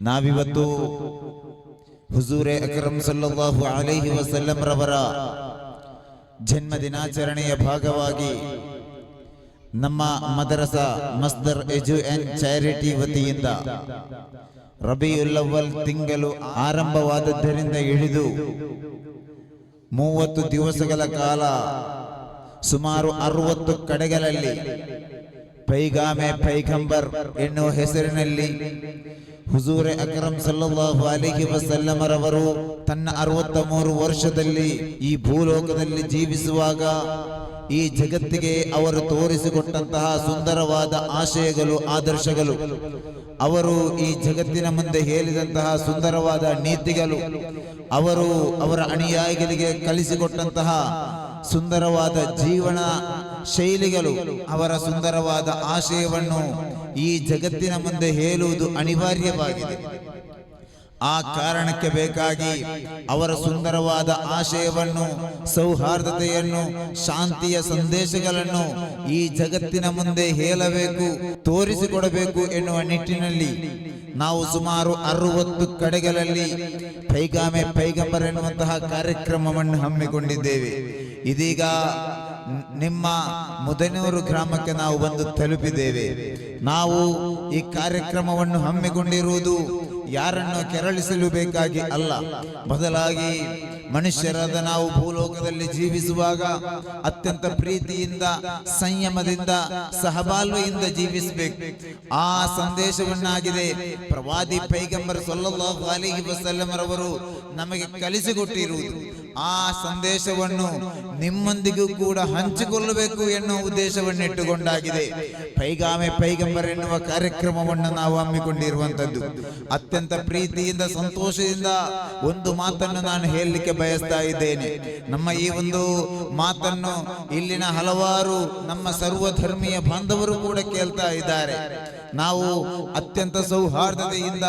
ನಾವಿವತ್ತು ಹುಜೂರೆ ಅಕ್ರಮ್ ಸಲ್ಲಾಹು ಅಲೈಹಿ ವಸಲ್ಲಂ ರವರ ಜನ್ಮ ದಿನಾಚರಣೆಯ ಭಾಗವಾಗಿ ನಮ್ಮ ಮದರಸ ಮಸ್ದರ್ ಎಜು ಎನ್ ಚಾರಿಟಿ ವತಿಯಿಂದ ರಬಿಯುಲ್ಲವಲ್ ತಿಂಗಳು ಆರಂಭವಾದದ್ದರಿಂದ ಇಳಿದು ಮೂವತ್ತು ದಿವಸಗಳ ಕಾಲ ಸುಮಾರು ಅರವತ್ತು ಕಡೆಗಳಲ್ಲಿ. ಪೈಗಾಮೆ ಪೈಗಂಬರ್ ಎನ್ನುವ ಹೆಸರಿನಲ್ಲಿ ಹುಜೂರೆ ಅಕ್ರಮ್ ಸಲ್ಲಲ್ಲಾಹು ಅಲಿಹಿ ವಸಲ್ಲಮರವರು ತನ್ನ ಅರವತ್ತ ಮೂರು ವರ್ಷದಲ್ಲಿ ಈ ಭೂಲೋಕದಲ್ಲಿ ಜೀವಿಸುವಾಗ ಈ ಜಗತ್ತಿಗೆ ಅವರು ತೋರಿಸಿಕೊಟ್ಟಂತಹ ಸುಂದರವಾದ ಆಶಯಗಳು, ಆದರ್ಶಗಳು. ಅವರು ಈ ಜಗತ್ತಿನ ಮುಂದೆ ಹೇಳಿದಂತಹ ಸುಂದರವಾದ ನೀತಿಗಳು. ಅವರು ಅವರ ಅಣಿಯಾಯಿಗಳಿಗೆ ಕಲಿಸಿಕೊಟ್ಟಂತಹ ಸುಂದರವಾದ ಜೀವನ ಶೈಲಿಗಳು, ಅವರ ಸುಂದರವಾದ ಆಶಯವನ್ನು ಈ ಜಗತ್ತಿನ ಮುಂದೆ ಹೇಳುವುದು ಅನಿವಾರ್ಯವಾಗಿದೆ. ಆ ಕಾರಣಕ್ಕೆ ಬೇಕಾಗಿ ಅವರ ಸುಂದರವಾದ ಆಶಯವನ್ನು, ಸೌಹಾರ್ದತೆಯನ್ನು, ಶಾಂತಿಯ ಸಂದೇಶಗಳನ್ನು ಈ ಜಗತ್ತಿನ ಮುಂದೆ ಹೇಳಬೇಕು, ತೋರಿಸಿಕೊಡಬೇಕು ಎನ್ನುವ ನಿಟ್ಟಿನಲ್ಲಿ ನಾವು ಸುಮಾರು ಅರವತ್ತು ಕಡೆಗಳಲ್ಲಿ ಪೈಗಾಮೆ ಪೈಗಂಬರ್ ಎನ್ನುವಂತಹ ಕಾರ್ಯಕ್ರಮವನ್ನು ಹಮ್ಮಿಕೊಂಡಿದ್ದೇವೆ. ಇದೀಗ ನಿಮ್ಮ ಮುದನೂರು ಗ್ರಾಮಕ್ಕೆ ನಾವು ಬಂದು ತಲುಪಿದ್ದೇವೆ. ನಾವು ಈ ಕಾರ್ಯಕ್ರಮವನ್ನು ಹಮ್ಮಿಕೊಂಡಿರುವುದು ಯಾರನ್ನು ಕೆರಳಿಸಲು ಬೇಕಾಗಿ ಅಲ್ಲ. ಬದಲಾಗಿ ಮನುಷ್ಯರಾದ ನಾವು ಭೂಲೋಕದಲ್ಲಿ ಜೀವಿಸುವಾಗ ಅತ್ಯಂತ ಪ್ರೀತಿಯಿಂದ, ಸಂಯಮದಿಂದ ಸಹಬಾಲ್ವೆಯಿಂದ ಜೀವಿಸಬೇಕು. ಆ ಸಂದೇಶವನ್ನಾಗಿದೆ ಪ್ರವಾದಿ ಪೈಗಂಬರ್ ಸೊಲ್ಲಲ್ಲಾಹು ಅಲಿಹಿ ವಸಲ್ಲಮರವರು ನಮಗೆ ಕಲಿಸಿಕೊಟ್ಟಿರುವುದು. ಆ ಸಂದೇಶವನ್ನು ನಿಮ್ಮೊಂದಿಗೂ ಕೂಡ ಹಂಚಿಕೊಳ್ಳಬೇಕು ಎನ್ನುವ ಉದ್ದೇಶವನ್ನು ಇಟ್ಟುಕೊಂಡಾಗಿದೆ. ಪೈಗಾಮೆ ಪೈಗಂಬರ್ ಎನ್ನುವ ಕಾರ್ಯಕ್ರಮವನ್ನು ನಾವು ಹಮ್ಮಿಕೊಂಡಿರುವಂತದ್ದು ಅತ್ಯಂತ ಪ್ರೀತಿಯಿಂದ, ಸಂತೋಷದಿಂದ ಒಂದು ಮಾತನ್ನು ನಾನು ಹೇಳಲಿಕ್ಕೆ ಬಯಸ್ತಾ ಇದ್ದೇನೆ. ನಮ್ಮ ಈ ಒಂದು ಮಾತನ್ನು ಇಲ್ಲಿನ ಹಲವಾರು ನಮ್ಮ ಸರ್ವಧರ್ಮೀಯ ಬಾಂಧವರು ಕೂಡ ಕೇಳ್ತಾ ಇದ್ದಾರೆ. ನಾವು ಅತ್ಯಂತ ಸೌಹಾರ್ದತೆಯಿಂದ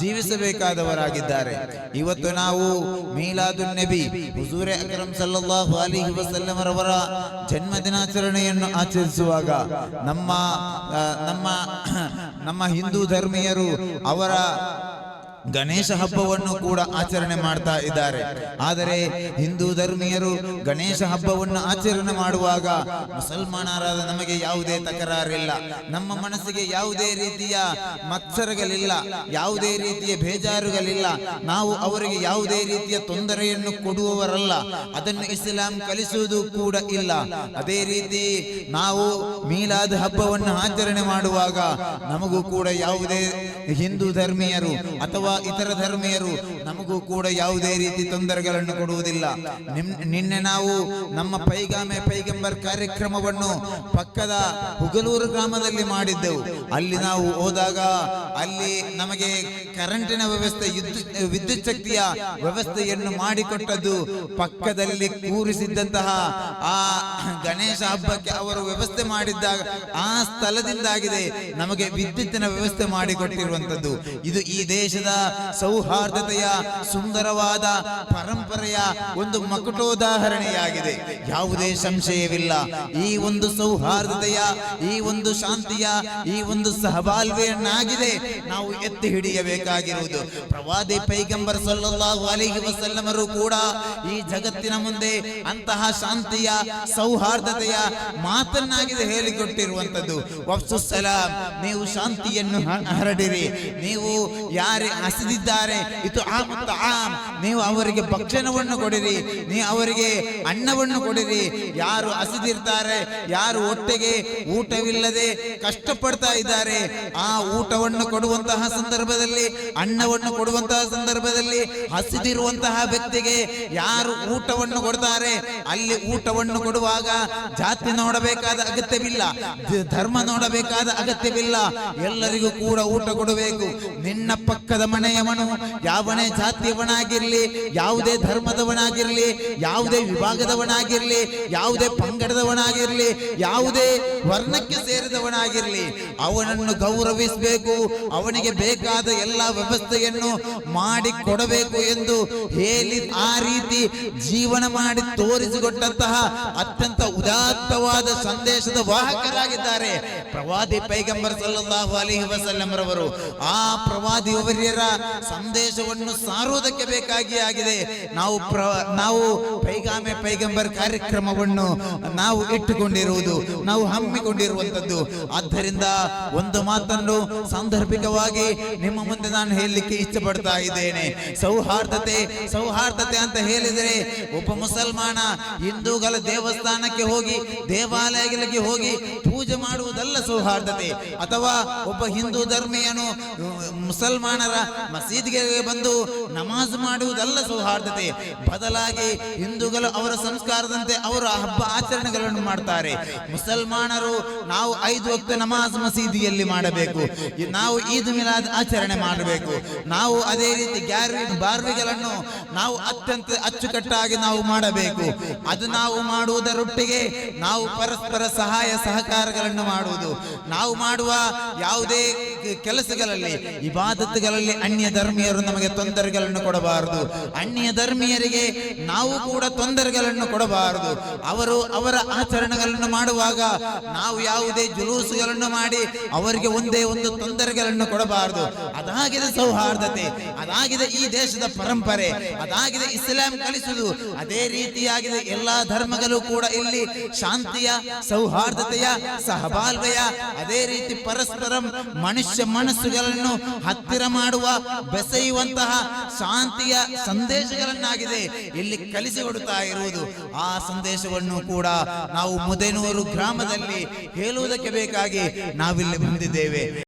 ಜೀವಿಸಬೇಕಾದವರಾಗಿದ್ದಾರೆ. ಇವತ್ತು ನಾವು ಮೀಲಾದು ನಬಿ ಹುಜೂರೆ ಅಕ್ರಮ್ ಸಲ್ಲಲ್ಲಾಹು ಅಲಿಹಿ ವಸಲ್ಲಮರವರ ಜನ್ಮ ದಿನಾಚರಣೆಯನ್ನು ಆಚರಿಸುವಾಗ ನಮ್ಮ ನಮ್ಮ ನಮ್ಮ ಹಿಂದೂ ಧರ್ಮೀಯರು ಅವರ ಗಣೇಶ ಹಬ್ಬವನ್ನು ಕೂಡ ಆಚರಣೆ ಮಾಡ್ತಾ ಇದ್ದಾರೆ. ಆದರೆ ಹಿಂದೂ ಧರ್ಮೀಯರು ಗಣೇಶ ಹಬ್ಬವನ್ನು ಆಚರಣೆ ಮಾಡುವಾಗ ಮುಸಲ್ಮಾನರಾದ ನಮಗೆ ಯಾವುದೇ ತಕರಾರಿಲ್ಲ. ನಮ್ಮ ಮನಸ್ಸಿಗೆ ಯಾವುದೇ ರೀತಿಯ ಮತ್ಸರಗಳಿಲ್ಲ, ಯಾವುದೇ ರೀತಿಯ ಬೇಜಾರುಗಳಿಲ್ಲ. ನಾವು ಅವರಿಗೆ ಯಾವುದೇ ರೀತಿಯ ತೊಂದರೆಯನ್ನು ಕೊಡುವವರಲ್ಲ. ಅದನ್ನು ಇಸ್ಲಾಂ ಕಲಿಸುವುದು ಕೂಡ ಇಲ್ಲ. ಅದೇ ರೀತಿ ನಾವು ಮೀಲಾದ ಹಬ್ಬವನ್ನು ಆಚರಣೆ ಮಾಡುವಾಗ ನಮಗೂ ಕೂಡ ಯಾವುದೇ ಹಿಂದೂ ಧರ್ಮೀಯರು ಅಥವಾ ಇತರ ಧರ್ಮೀಯರು ನಮಗೂ ಕೂಡ ಯಾವುದೇ ರೀತಿ ತೊಂದರೆಗಳನ್ನು ಕೊಡುವುದಿಲ್ಲ. ನಿನ್ನೆ ನಾವು ನಮ್ಮ ಪೈಗಾಮೆ ಪೈಗಂಬರ್ ಕಾರ್ಯಕ್ರಮವನ್ನು ಪಕ್ಕದ ಹುಗಲೂರು ಗ್ರಾಮದಲ್ಲಿ ಮಾಡಿದ್ದೆವು. ಅಲ್ಲಿ ನಾವು ಹೋದಾಗ ಅಲ್ಲಿ ನಮಗೆ ಕರೆಂಟಿನ ವ್ಯವಸ್ಥೆ ವಿದ್ಯುತ್ ಶಕ್ತಿಯ ವ್ಯವಸ್ಥೆಯನ್ನು ಮಾಡಿಕೊಟ್ಟದ್ದು ಪಕ್ಕದಲ್ಲಿ ಕೂರಿಸಿದ್ದಂತಹ ಆ ಗಣೇಶ ಹಬ್ಬಕ್ಕೆ ಅವರು ವ್ಯವಸ್ಥೆ ಮಾಡಿದ್ದಾಗ ಆ ಸ್ಥಳದಿಂದಾಗಿದೆ ನಮಗೆ ವಿದ್ಯುತ್ತಿನ ವ್ಯವಸ್ಥೆ ಮಾಡಿಕೊಟ್ಟಿರುವಂಥದ್ದು. ಇದು ಈ ದೇಶದ ಸೌಹಾರ್ದತೆಯ, ಸುಂದರವಾದ ಪರಂಪರೆಯ ಒಂದು ಮಕಟೋದಾಹರಣೆಯಾಗಿದೆ. ಯಾವುದೇ ಸಂಶಯವಿಲ್ಲ. ಈ ಒಂದು ಸೌಹಾರ್ದತೆಯ, ಈ ಒಂದು ಶಾಂತಿಯ, ಈ ಒಂದು ಸಹಬಾಳ್ವೆಯನ್ನಾಗಿದೆ ನಾವು ಎತ್ತಿ ಹಿಡಿಯಬೇಕಾಗಿರುವುದು. ಪ್ರವಾದಿ ಪೈಗಂಬರ್ ಸಲ್ಲಲ್ಲಾಹು ಅಲೈಹಿ ವಸಲ್ಲಮರು ಕೂಡ ಈ ಜಗತ್ತಿನ ಮುಂದೆ ಅಂತಹ ಶಾಂತಿಯ, ಸೌಹಾರ್ದತೆಯ ಮಾತನ್ನಾಗಿದೆ ಹೇಳಿಕೊಟ್ಟಿರುವಂತದ್ದು ವಫ್ಸು ಸಲಾಂ, ನೀವು ಶಾಂತಿಯನ್ನು ಹರಡಿರಿ. ನೀವು ಯಾರೇ ಹಸಿದಿದ್ದಾರೆ. ಇದು ಆಮುತ್ತ ಆಮ್. ನೀವು ಅವರಿಗೆ ಭಕ್ಷಣವನ್ನು ಕೊಡಿರಿ. ನೀವು ಅವರಿಗೆ ಅನ್ನವನ್ನು ಕೊಡಿರಿ. ಯಾರು ಹಸಿದಿರ್ತಾರೆ, ಯಾರು ಹೊಟ್ಟೆಗೆ ಊಟವಿಲ್ಲದೆ ಕಷ್ಟಪಡ್ತಾ ಇದ್ದಾರೆ, ಆ ಊಟವನ್ನು ಕೊಡುವಂತಹ ಸಂದರ್ಭದಲ್ಲಿ, ಅನ್ನವನ್ನು ಕೊಡುವಂತಹ ಸಂದರ್ಭದಲ್ಲಿ, ಹಸಿದಿರುವಂತಹ ವ್ಯಕ್ತಿಗೆ ಯಾರು ಊಟವನ್ನು ಕೊಡ್ತಾರೆ, ಅಲ್ಲಿ ಊಟವನ್ನು ಕೊಡುವಾಗ ಜಾತಿ ನೋಡಬೇಕಾದ ಅಗತ್ಯವಿಲ್ಲ ಧರ್ಮ ನೋಡಬೇಕಾದ ಅಗತ್ಯವಿಲ್ಲ. ಎಲ್ಲರಿಗೂ ಕೂಡ ಊಟ ಕೊಡಬೇಕು. ನಿನ್ನ ಪಕ್ಕದ ಮನೆಯವನು, ಯಾವನೇ ಜಾತಿಯವನಾಗಿರ್ಲಿ, ಯಾವುದೇ ಧರ್ಮದವನಾಗಿರ್ಲಿ, ಯಾವುದೇ ವಿಭಾಗದವನಾಗಿರ್ಲಿ, ಯಾವುದೇ ಪಂಗಡದವನಾಗಿರ್ಲಿ, ಯಾವುದೇ ವರ್ಣಕ್ಕೆ ಸೇರಿದವನಾಗಿರ್ಲಿ, ಅವನನ್ನು ಗೌರವಿಸಬೇಕು, ಅವನಿಗೆ ಬೇಕಾದ ಎಲ್ಲ ವ್ಯವಸ್ಥೆಯನ್ನು ಮಾಡಿ ಕೊಡಬೇಕು ಎಂದು ಹೇಳಿ ಆ ರೀತಿ ಜೀವನ ಮಾಡಿ ತೋರಿಸಿಕೊಟ್ಟಂತಹ ಅತ್ಯಂತ ಉದಾತ್ತವಾದ ಸಂದೇಶದ ವಾಹಕರಾಗಿದ್ದಾರೆ ಪ್ರವಾದಿ ಪೈಗಂಬರ್ ಸಲ್ಲಾಹು ಅಲಿ ವಸಲ್ಲಂ ರವರು ಆ ಪ್ರವಾದಿ ಅವರ್ಯರ ಸಂದೇಶವನ್ನು ಸಾರುವುದಕ್ಕೆ ಬೇಕಾಗಿ ಆಗಿದೆ. ನಾವು ಪ್ರ, ನಾವು ಪೈಗಾಮೆ ಪೈಗಂಬರ್ ಕಾರ್ಯಕ್ರಮವನ್ನು ನಾವು ಇಟ್ಟುಕೊಂಡಿರುವುದು, ನಾವು ಹಮ್ಮಿಕೊಂಡಿರುವಂತದ್ದು ಆದ್ದರಿಂದ ಒಂದು ಮಾತನ್ನು ಸಾಂದರ್ಭಿಕವಾಗಿ ನಿಮ್ಮ ಮುಂದೆ ನಾನು ಹೇಳಲಿಕ್ಕೆ ಇಷ್ಟಪಡ್ತಾ ಪಡ್ತಾ ಇದ್ದೇನೆ. ಸೌಹಾರ್ದತೆ ಸೌಹಾರ್ದತೆ ಅಂತ ಹೇಳಿದರೆ ಒಬ್ಬ ಮುಸಲ್ಮಾನ ಹಿಂದೂಗಳ ದೇವಸ್ಥಾನಕ್ಕೆ ಹೋಗಿ, ದೇವಾಲಯಗಳಿಗೆ ಹೋಗಿ ಪೂಜೆ ಮಾಡುವುದಲ್ಲ ಸೌಹಾರ್ದತೆ. ಅಥವಾ ಒಬ್ಬ ಹಿಂದೂ ಧರ್ಮೀಯನು ಮುಸಲ್ಮಾನರ ಮಸೀದಿಗೆ ಬಂದು ನಮಾಜ್ ಮಾಡುವುದಲ್ಲ ಸೌಹಾರ್ದತೆ. ಬದಲಾಗಿ ಹಿಂದೂಗಳು ಅವರ ಸಂಸ್ಕಾರದಂತೆ ಅವರ ಹಬ್ಬ ಆಚರಣೆಗಳನ್ನು ಮಾಡ್ತಾರೆ. ಮುಸಲ್ಮಾನರು ನಾವು ಐದು ಹೊತ್ತು ನಮಾಜ್ ಮಸೀದಿಯಲ್ಲಿ ಮಾಡಬೇಕು. ನಾವು ಈದ್ ಮಿಲಾದ್ ಆಚರಣೆ ಮಾಡಬೇಕು. ನಾವು ಅದೇ ರೀತಿ ಗ್ಯಾರ್ವಿ ಬಾರ್ವಿಗಳನ್ನು ನಾವು ಅತ್ಯಂತ ಅಚ್ಚುಕಟ್ಟಾಗಿ ನಾವು ಮಾಡಬೇಕು. ಅದು ನಾವು ಮಾಡುವುದರೊಟ್ಟಿಗೆ ನಾವು ಪರಸ್ಪರ ಸಹಾಯ ಸಹಕಾರಗಳನ್ನು ಮಾಡುವುದು. ನಾವು ಮಾಡುವ ಯಾವುದೇ ಕೆಲಸಗಳಲ್ಲಿ ಇಬಾದತ್ತುಗಳಲ್ಲಿ ಅನ್ಯ ಧರ್ಮೀಯರು ನಮಗೆ ತೊಂದರೆಗಳನ್ನು ಕೊಡಬಾರದು. ಅನ್ಯ ಧರ್ಮೀಯರಿಗೆ ನಾವು ಕೂಡ ತೊಂದರೆಗಳನ್ನು ಕೊಡಬಾರದು. ಅವರು ಅವರ ಆಚರಣೆಗಳನ್ನು ಮಾಡುವಾಗ ನಾವು ಯಾವುದೇ ಜುಲೂಸುಗಳನ್ನು ಮಾಡಿ ಅವರಿಗೆ ಒಂದೇ ಒಂದು ತೊಂದರೆಗಳನ್ನು ಕೊಡಬಾರದು. ಅದಾಗಿದೆ ಸೌಹಾರ್ದತೆ. ಅದಾಗಿದೆ ಈ ದೇಶದ ಪರಂಪರೆ. ಅದಾಗಿದೆ ಇಸ್ಲಾಂ ಕಲಿಸುವುದು. ಅದೇ ರೀತಿಯಾಗಿದೆ ಎಲ್ಲಾ ಧರ್ಮಗಳು ಕೂಡ ಇಲ್ಲಿ ಶಾಂತಿಯ, ಸೌಹಾರ್ದತೆಯ, ಸಹಬಾಳ್ವೆಯ, ಅದೇ ರೀತಿ ಪರಸ್ಪರ ಮನುಷ್ಯ ಮನಸ್ಸುಗಳನ್ನು ಹತ್ತಿರ ಮಾಡುವ ಬೆಸೆಯುವಂತಹ ಶಾಂತಿಯ ಸಂದೇಶಗಳನ್ನಾಗಿದೆ. ಇಲ್ಲಿ ಕಲಿಸಿಕೊಡುತ್ತಾ ಇರುವುದು ಆ ಸಂದೇಶವನ್ನು ಕೂಡ ನಾವು ಮುದೇನೂರು ಗ್ರಾಮದಲ್ಲಿ ಹೇಳುವುದಕ್ಕೆ ಬೇಕಾಗಿ ನಾವಿಲ್ಲಿ ಬಂದಿದ್ದೇವೆ.